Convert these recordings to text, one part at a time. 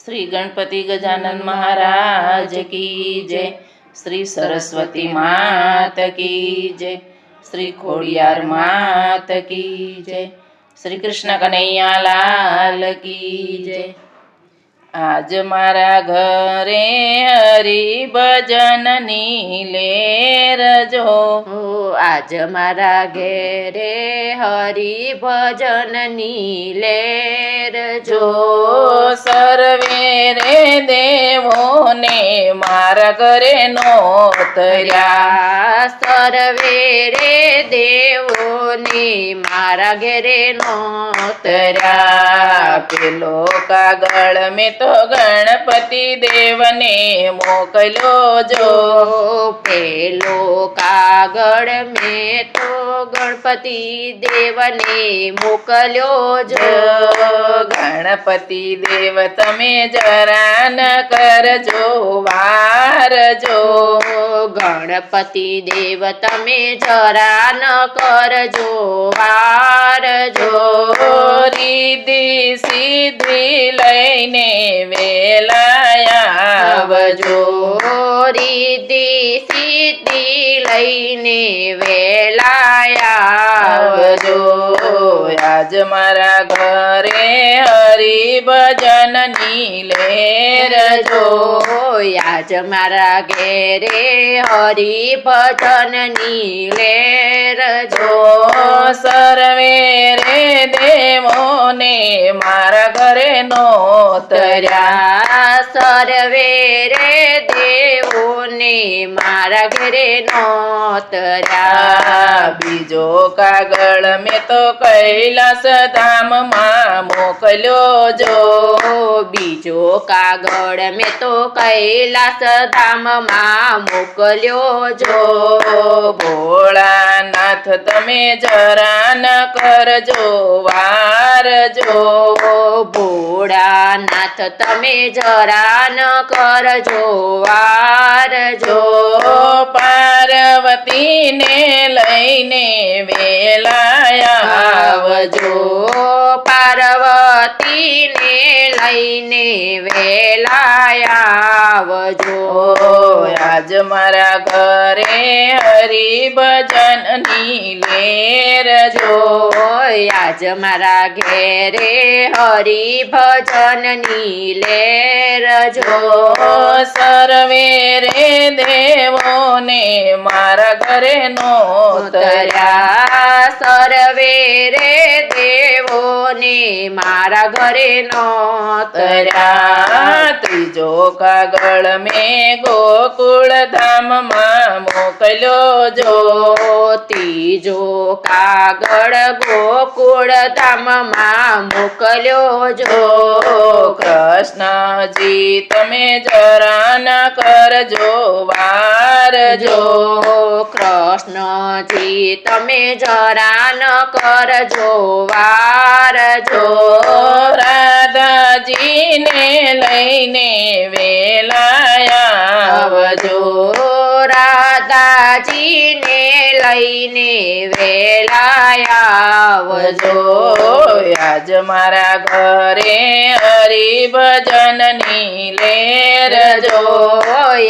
શ્રી ગણપતિ ગજાનન મહારાજ કી જય શ્રી સરસ્વતી માત કી જય શ્રી ખોડિયાર માત કી જય શ્રી કૃષ્ણ કનૈયા લાલ કી જય આજ મારા ઘરે હરિ ભજનની લેર જો ઓ આજ મારા ઘેરે હરિ ભજનની લેર જો જો સર્વે રે દેવોને મારા ઘરે નોતર્યા. સર્વે રે દેવોને મારા ઘેરે નોતર્યા. કાગળ મેં તો ગણપતિ દેવને મોકલ્યો જો. પેલો કાગળ મેં તો ગણપતિ દેવને મોકલ્યો જો. ગણપતિ દેવ તમે જરા ન કરજો વાર જો ગણપતિ દેવ તમે જરા ન કરજો વાર જો જો રીધિ સિદ્ધિ લઈને વેલાયા. આવજો રીતિ સિદ્ધિ લઈને વેલાયા. આવજો આજ મારા ઘરે હરિ ભજનની લેર જો આજ મારા ઘેરે હરિ ભજનની લેર જો જો સર્વે રે દેવોને મારા ઘરે નો તર્યા સર્વે રે દેવોને, મારા ઘરે નોતર્યા બીજો કાગળ મેં તો કૈલાસ ધામમાં મોકલ્યો જો. બીજો કાગળ મેં તો કૈલાસ ધામમાં મોકલ્યો જો. ભોળાનાથ, તમે જરા ન કરજો વાર જો ભોળાનાથ, તમે જરા ન કરજો વાર જો જો પાર્વતીને લઈને વેલાયા આવજો. પાર્વતીને લઈને વેલાયા આવજો. આજ મારા ઘરે હરિભજનની લેર જો આજ મારા ઘેરે હરી ભજનની લેર જો સર્વે રે દેવોને મારા ઘરે નો તર્યા સર્વે રે દેવોને મારા ઘરે નો તર્યા ત્રીજો કાગળ મેં ગોકુળ ધામમાં મોકલ્યો જો ત્રીજો કાગળ ગોકુળ ધામમાં મોકલ્યો જો કૃષ્ણજી, તમે જરા ન કરજો વાર જો કૃષ્ણજી, તમે જરા ન કરજો વાર જો રાધાજીને લઈને વેલાયા આવજો. રાધાજીને લઈને વેલાયા આવજો. આવજો આજ મારા ઘરે હરિ ભજનની લેર જો.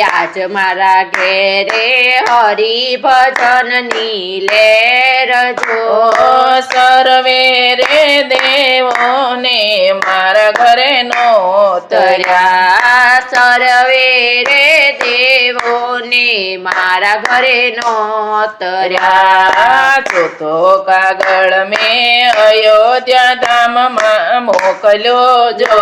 આજ મારા ઘેરે હરિ ભજનની લેર જો. ઓ સર્વે રે દેવોને મારા ઘરે નો તર્યા સર્વે રે દેવોને મારા ઘરે નો તર્યા ચોથો કાગળ મેં અયોધ્યા ધામમાં મોકલો જો.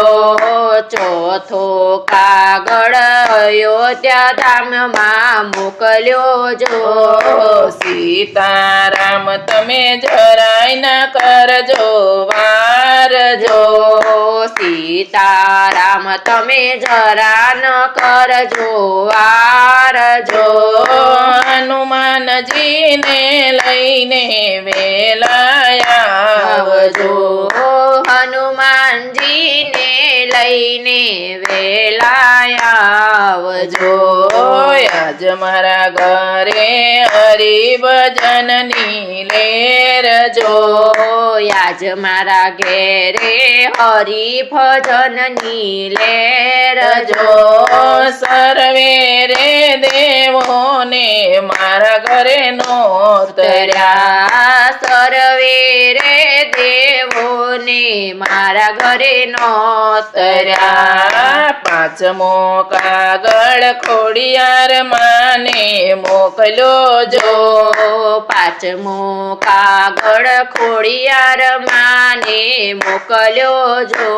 ચોથો કાગળ અયોધ્યા ધામમાં મોકલ્યો જો. સીતારામ તમે જરાય ના કરજો. વાર જો સીતારામ તમે જરા ન કરજો આરજો હનુમાનજીને લઈને વેલાયાવજો હનુમાનજીને લઈને વેલાયાવજો આજ મારા ઘરે હરિ હરિભજનની લેર જો આજ મારા ઘેરે હરી ભજનની લેર જો. સર્વે રે દેવોને મારા ઘરે નો તર્યા સર્વે રે દેવોને મારા ઘરે નો તર્યા પાંચમો કાગળ ખોડિયાર માને મોકલો જો. પાંચમો કાગળ ખોડિયાર માને મોકલ્યો જો.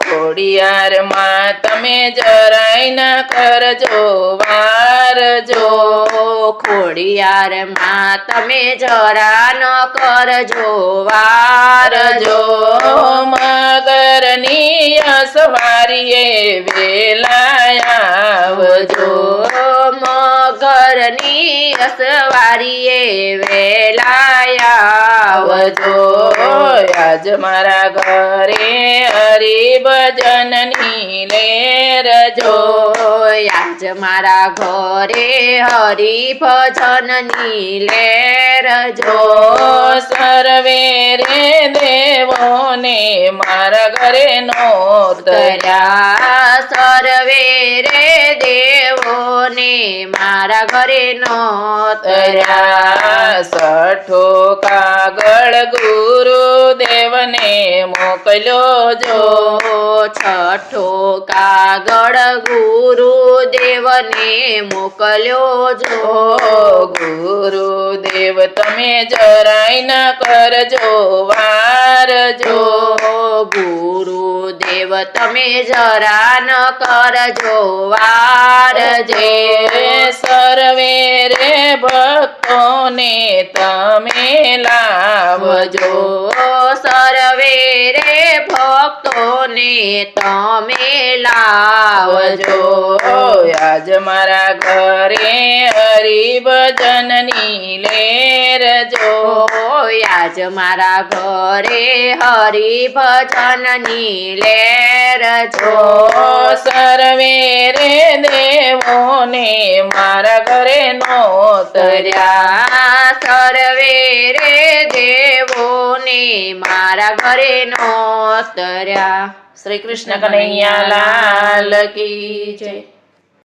ખોડિયાર માં તમે જરાય ના કરજો વાર જો. ખોડિયાર માં તમે જરા ન કરજો વાર જો. મગરની અસવારીએ વેલાયાવજો મગરની રસવારીએ વેલાયાવજો આજ મારા ઘરે હરિભજનની લેર જો. આજ મારા ઘરે હરી ભજનની સર્વે રે દેવોને મારા ઘરે નો તર્યા સર્વે રે દેવોને મારા ઘરે નો તર્યા સઠો કાગળ ગુરુ દેવને મોકલ્યો જો. છઠો કાગળ ગુરુ દેવને મોકલ્યો જો. ઓ ગુરુદેવ તમે જરાય ન કરજો વારજો ગુરુદેવ તમે જરા ન કરજો વારજે સર્વે રે ભક્તોને તમે લાવજો. સર્વે રે ભક્તોને તમે લાવજો. આજ મારા ઘરે હરિભજનની લેર જો. આજ મારા ઘરે હરી ભજનની લેર જો. જો સર્વે રે દેવોને મારા ઘરે નો તર્યા સર્વે રે દેવોને મારા ઘરે નો તર્યા શ્રી કૃષ્ણ કનૈયા લાલ કી જય.